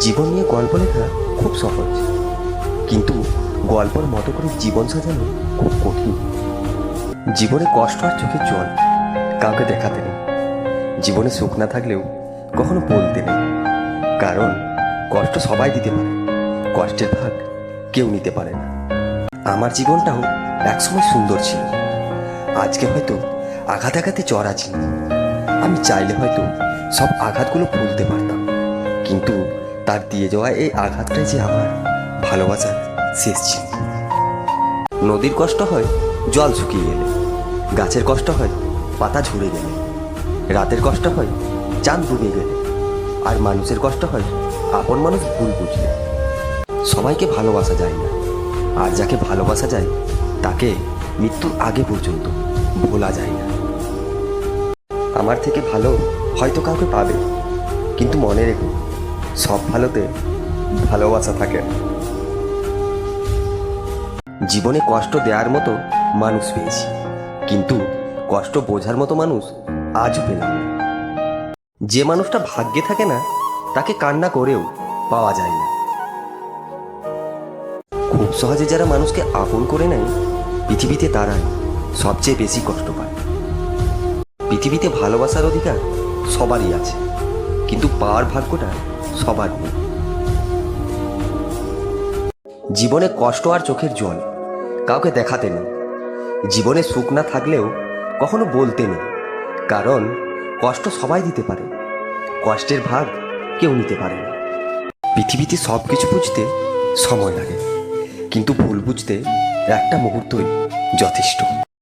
জীবন নিয়ে গল্প লেখা খুব সহজ। কিন্তু গল্পর মতো করে জীবন সাজানো খুব কঠিন। জীবনে কষ্ট আর চোখের জল, কাউকে দেখাতে নেই। জীবনে সুখ না থাকলেও কখনো বলতে নেই। কারণ কষ্ট সবাই দিতে পারে, কষ্টের ভাগ কেউ নিতে পারে না। আমার জীবনটাও একসময় সুন্দর ছিল। আজকে হয়তো আঘাত আঘাতে চড়া ছিল আমি চাইলে হয়তো সব আঘাতগুলো ভুলতে পারতাম। কিন্তু তার দিয়ে যাওয়া এই আঘাতটাই যে আমার ভালোবাসার শেষ ছিল। নদীর কষ্ট হয়, জল শুকিয়ে গেলে। গাছের কষ্ট হয়, পাতা ঝরে গেলে। রাতের কষ্ট হয়, চাঁদ ডুবে গেলে। আর মানুষের কষ্ট হয়, আপন মানুষ ভুল বুঝলে। সবাইকে ভালোবাসা যায় না। আর যাকে ভালোবাসা যায়, তাকে মৃত্যুর আগে পর্যন্ত ভোলা যায় না। আমার থেকে ভালো হয়তো কাউকে পাবে, কিন্তু মনে রেখো সব ভালোতে ভালোবাসা থাকে। জীবনে কষ্ট দেওয়ার মতো মানুষ পেয়েছি, কিন্তু কষ্ট বোঝার মতো মানুষ আজও পেলাম যে মানুষটা ভাগ্যে থাকে না, তাকে কান্না করেও পাওয়া যায় না। খুব সহজে যারা মানুষকে আপন করে নেয়, পৃথিবীতে তারাই সবচেয়ে বেশি কষ্ট পায়। পৃথিবীতে ভালোবাসার অধিকার সবারই আছে, কিন্তু পাওয়ার ভাগ্যটা সবার। জীবনে কষ্ট আর চোখের জল, কাউকে দেখাতে নেই। জীবনে সুখ না থাকলেও কখনো বলতে নেই, কারণ কষ্ট সবাই দিতে পারে। কষ্টের ভাগ কেউ নিতে পারে না। পৃথিবীতে সব কিছু বুঝতে সময় লাগে, কিন্তু ভুল বুঝতে একটা মুহূর্তই যথেষ্ট।